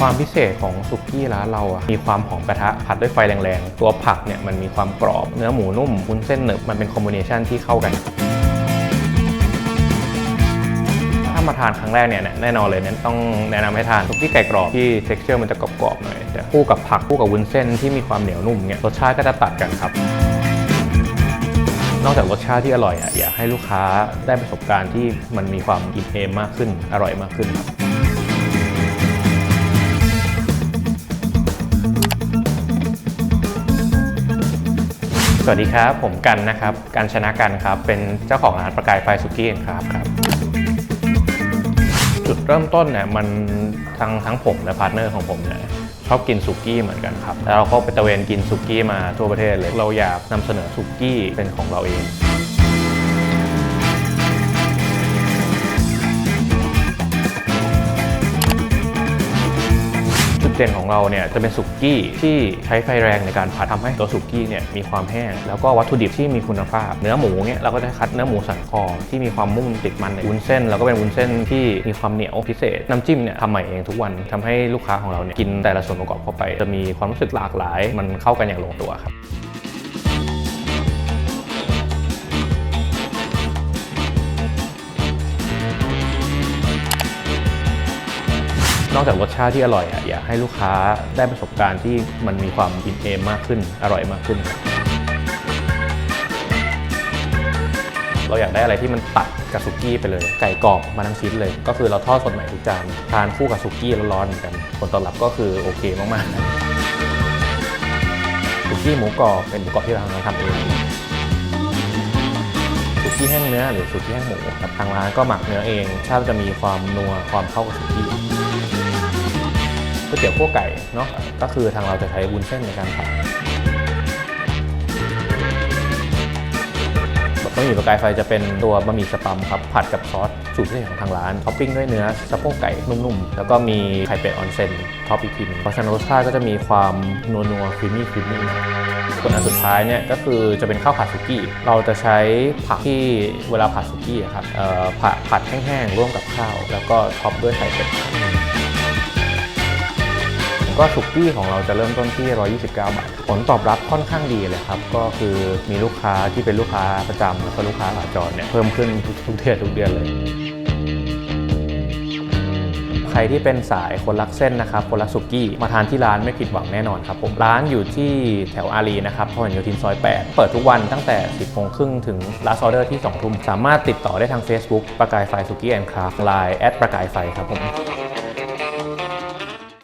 ความพิเศษของสุกี้ร้านเราอะมีความหอมกระทะผัดด้วยไฟแรงๆ ตัวผักเนี่ยมันมีความกรอบ เนื้อหมูนุ่มวุ้นเส้นหนึบมันเป็นคอมบิเนชันที่เข้ากัน ถ้ามาทานครั้งแรกเนี่ยแน่นอนเลยเนี่ยต้องแนะนำให้ทานสุกี้ไก่กรอบที่ t e x t u r e มันจะกรอบๆหน่อยแต่คู่กับผักคู่กับวุ้นเส้นที่มีความเหนียวนุ่มเนี่ยรสชาติก็จะตัดกันครับนอกจากรสชาติที่อร่อยอะอยากให้ลูกค้าได้ประสบการณ์ที่มันมีความอิ่มเอมมากขึ้น อร่อยมากขึ้นครับ สวัสดีครับ ผมกันนะครับกันชนะกันครับ เป็นเจ้าของร้านประกายไฟสุกี้ครับครับจุดเริ่มต้นเนี่ยมันทั้งทั้งผมและพาร์ทเนอร์ของผมเนี่ยชอบกินสุกี้เหมือนกันครับแล้วเราก็ไปตะเวนกินสุกี้มาทั่วประเทศเลยเราอยากนำเสนอสุกี้เป็นของเราเอง เด่นของเราเนี่ยจะเป็นสุกี้ที่ใช้ไฟแรงในการผัดทำให้ตัวสุกี้เนี่ยมีความแห้ง แล้วก็วัตถุดิบที่มีคุณภาพ เนื้อหมูเนี่ยเราก็จะคัดเนื้อหมูสันคอที่มีความมุ่มติดมันในวุ้นเส้นแล้วก็เป็นวุ้นเส้นที่มีความเหนียวพิเศษน้ำจิ้มเนี่ยทำใหม่เองทุกวันทำให้ลูกค้าของเราเนี่ยกินแต่ละส่วนประกอบเข้าไป จะมีความรู้สึกหลากหลาย มันเข้ากันอย่างลงตัวครับ นอกจากรสชาติที่อร่อยอะอยากให้ลูกค้าได้ประสบการณ์ที่มันมีความอิ่มเอมมากขึ้น อร่อยมากขึ้น เราอยากได้อะไรที่มันตัดกับสุกี้ไปเลย ไก่กรอบมาทั้งชิ้นเลย ก็คือเราทอดสดใหม่ทุกจานทานคู่กับสุกี้ร้อนๆเหมือนกันผลตอบรับก็คือโอเคมากๆสุกี้หมูกรอบเป็นหมูกรอบที่เราทำเองสุกี้แห้งเนื้อหรือสุกี้แห้งหมูครับทางร้านก็หมักเนื้อเองชาติจะมีความนัวความเข้ากับสุกี้ ก๋วยเตี๋ยวคั่วไก่เนาะก็คือทางเราจะใช้วุ้นเส้นในการผัดบะหมี่ประกายไฟจะเป็นตัวบะหมี่สปัมครับผัดกับซอสสูตรพิเศษของทางร้านท็อปปิ้งด้วยเนื้อสะโพกไก่นุ่มๆ แล้วก็มีไข่เป็ดออนเซนท็อปอีกทีนึงเพราะฉะนั้นรสชาติก็จะมีความนัวๆครีมมี่ครีมมี่ส่วนอันสุดท้ายเนี่ยก็คือจะเป็นข้าวผัดสุกี้ เราจะใช้ผักที่เวลาผัดสุกี้ครับผัดผัดแห้งๆร่วมกับข้าว แล้วก็ท็อปด้วยไข่เป็ด ก็สุกี้ของเราจะเริ่มต้นที่ 129 บาท ผลตอบรับค่อนข้างดีเลยครับ ก็คือมีลูกค้าที่เป็นลูกค้าประจำแล้วก็ลูกค้าขาจรเนี่ยเพิ่มขึ้นทุกเดือนทุกเดือนเลย ใครที่เป็นสายคนรักเส้นนะครับ คนรักสุกี้มาทานที่ร้านไม่ผิดหวังแน่นอนครับผม ร้านอยู่ที่แถวอารีนะครับพหลโยธินซอย 8 เปิดทุกวันตั้งแต่ 10โมงครึ่งถึงลาสออเดอร์ที่ 2 ทุ่ม สามารถติดต่อได้ทาง Facebook ประกายไฟสุกี้แอนด์คราฟไลน์แอดประกายไฟครับผม